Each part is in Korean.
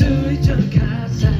수준 가사.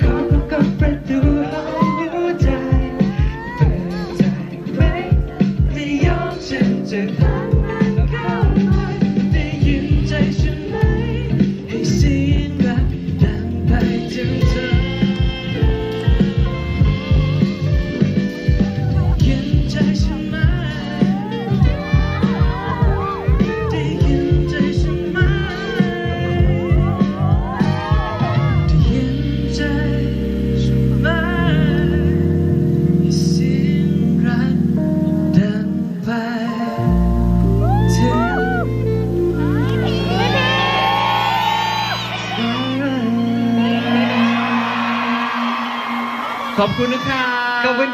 ขอบคุณนะครับ ขอบคุณ